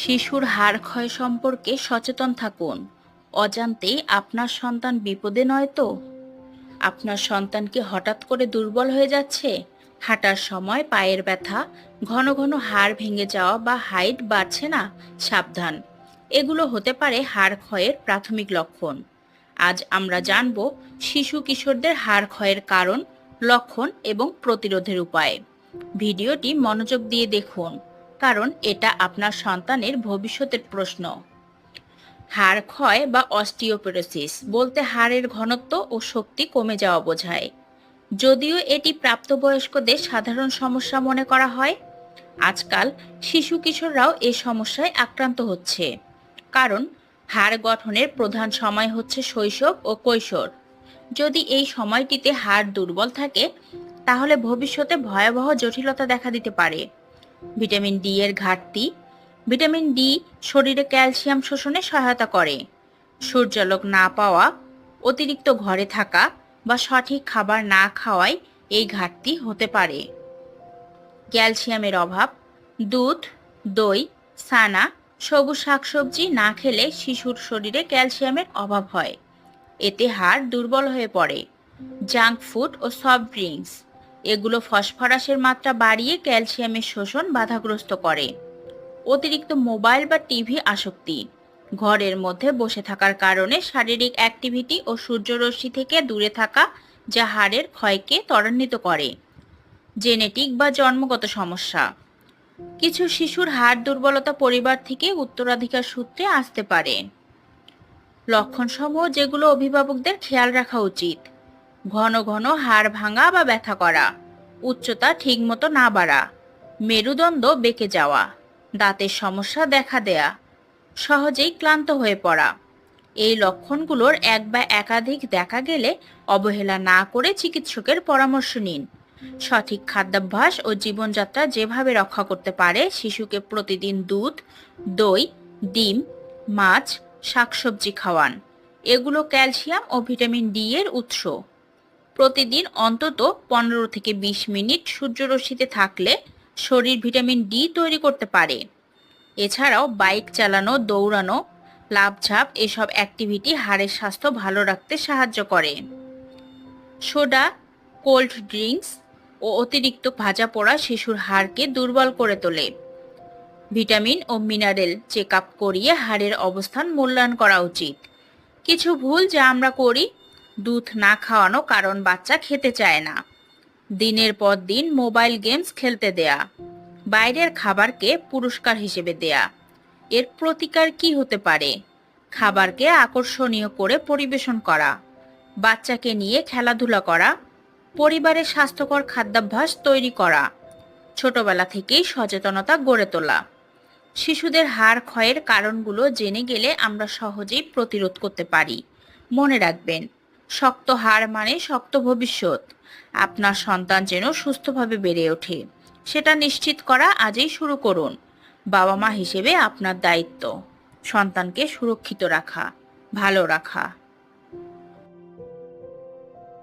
শিশুর হাড় ক্ষয় সম্পর্কে সচেতন থাকুন। অজান্তেই আপনার সন্তান বিপদে নয় তো? আপনার সন্তান কি হঠাৎ করে দুর্বল হয়ে যাচ্ছে? হাঁটার সময় পায়ের ব্যথা, ঘন ঘন হাড় ভেঙে যাওয়া বা হাইট বাড়ছে না? সাবধান। এগুলো হতে পারে হাড় ক্ষয়ের প্রাথমিক লক্ষণ। আজ আমরা জানব শিশু কিশোরদের হাড় ক্ষয়ের কারণ, লক্ষণ এবং প্রতিরোধের উপায়। ভিডিওটি মনোযোগ দিয়ে দেখুন। কারণ এটা আপনার সন্তানের ভবিষ্যতের প্রশ্ন। হাড় ক্ষয় বা অস্টিওপেরোসিস বলতে হাড়ের ঘনত্ব ও শক্তি কমে যাওয়া বোঝায়। যদিও এটি প্রাপ্তবয়স্কদের সাধারণ সমস্যা মনে করা হয়, আজকাল শিশু কিশোররাও এই সমস্যায় আক্রান্ত হচ্ছে। কারণ হাড় গঠনের প্রধান সময় হচ্ছে শৈশব ও কৈশোর। যদি এই সময়টিতে হাড় দুর্বল থাকে, তাহলে ভবিষ্যতে ভয়াবহ জটিলতা দেখা দিতে পারে। ভিটামিন ডি এর ঘাটতি। ভিটামিন ডি শরীরে ক্যালসিয়াম শোষণে সহায়তা করে। সূর্যালোক না পাওয়া, অতিরিক্ত ঘরে থাকা বা সঠিক খাবার না খাওয়ায় এই ঘাটতি হতে পারে। ক্যালসিয়ামের অভাব, দুধ, দই সানা সবুজ শাকসবজি না খেলে শিশুর শরীরে ক্যালসিয়ামের অভাব হয়। এতে হাড় দুর্বল হয়ে পড়ে। জাঙ্ক ফুড ও সফট ড্রিঙ্কস এগুলো ফসফরাসের মাত্রা বাড়িয়ে ক্যালসিয়ামের শোষণ বাধাগ্রস্ত করে। অতিরিক্ত মোবাইল বা টিভি আসক্তি। ঘরের মধ্যে বসে থাকার কারণে শারীরিক অ্যাক্টিভিটি ও সূর্যরশ্মি থেকে দূরে থাকা যা হাড়ের ক্ষয়কে ত্বরান্বিত করে। জেনেটিক বা জন্মগত সমস্যা। কিছু শিশুর হাড় দুর্বলতা পরিবার থেকে উত্তরাধিকার সূত্রে আসতে পারে। লক্ষণসমূহ যেগুলো অভিভাবকদের খেয়াল রাখা উচিত। ঘন ঘন হাড় ভাঙা বা ব্যথা করা। উচ্চতা ঠিকমতো না বাড়া। মেরুদণ্ড বেঁকে যাওয়া। দাঁতের সমস্যা দেখা দেয়া। সহজেই ক্লান্ত হয়ে পড়া। এই লক্ষণগুলোর এক বা একাধিক দেখা গেলে অবহেলা না করে চিকিৎসকের পরামর্শ নিন। সঠিক খাদ্যাভ্যাস ও জীবনযাত্রা যেভাবে রক্ষা করতে পারে, শিশুকে প্রতিদিন দুধ, দই, ডিম, মাছ, শাকসবজি খাওয়ান। এগুলো ক্যালসিয়াম ও ভিটামিন ডি এর উৎস। প্রতিদিন অন্তত পনেরো থেকে বিশ মিনিট সূর্যরশ্মিতে থাকলে শরীর ভিটামিন ডি তৈরি করতে পারে। এছাড়াও বাইক চালানো, দৌড়ানো লাভঝাপ এসব অ্যাক্টিভিটি হাড়ের স্বাস্থ্য ভালো রাখতে সাহায্য করে। সোডা, কোল্ড ড্রিঙ্কস ও অতিরিক্ত ভাজা পোড়া শিশুর হাড়কে দুর্বল করে তোলে। ভিটামিন ও মিনারেল চেক করিয়ে হাড়ের অবস্থান মূল্যায়ন করা উচিত। কিছু ভুল যা আমরা করি দুধ না খাওয়ানো কারণ বাচ্চা খেতে চায় না। দিনের পর দিন মোবাইল গেমস খেলতে দেয়া, বাইরের খাবারকে পুরস্কার হিসেবে দেয়া। এর প্রতিকার কি হতে পারে? খাবারকে আকর্ষণীয় করে পরিবেশন করা, বাচ্চাকে নিয়ে খেলাধুলা করা, পরিবারের স্বাস্থ্যকর খাদ্যাভ্যাস তৈরি করা, ছোটবেলা থেকেই সচেতনতা গড়ে তোলা। শিশুদের হাড় ক্ষয়ের কারণগুলো জেনে গেলে আমরা সহজেই প্রতিরোধ করতে পারি। মনে রাখবেন শক্ত হার মানে শক্ত ভবিষ্যৎ। আপনার সন্তান যেন সুস্থভাবে বেড়ে ওঠে। সেটা নিশ্চিত করা আজই শুরু করুন। বাবা মা হিসেবে আপনার দায়িত্ব। সন্তানকে সুরক্ষিত রাখা, ভালো রাখা।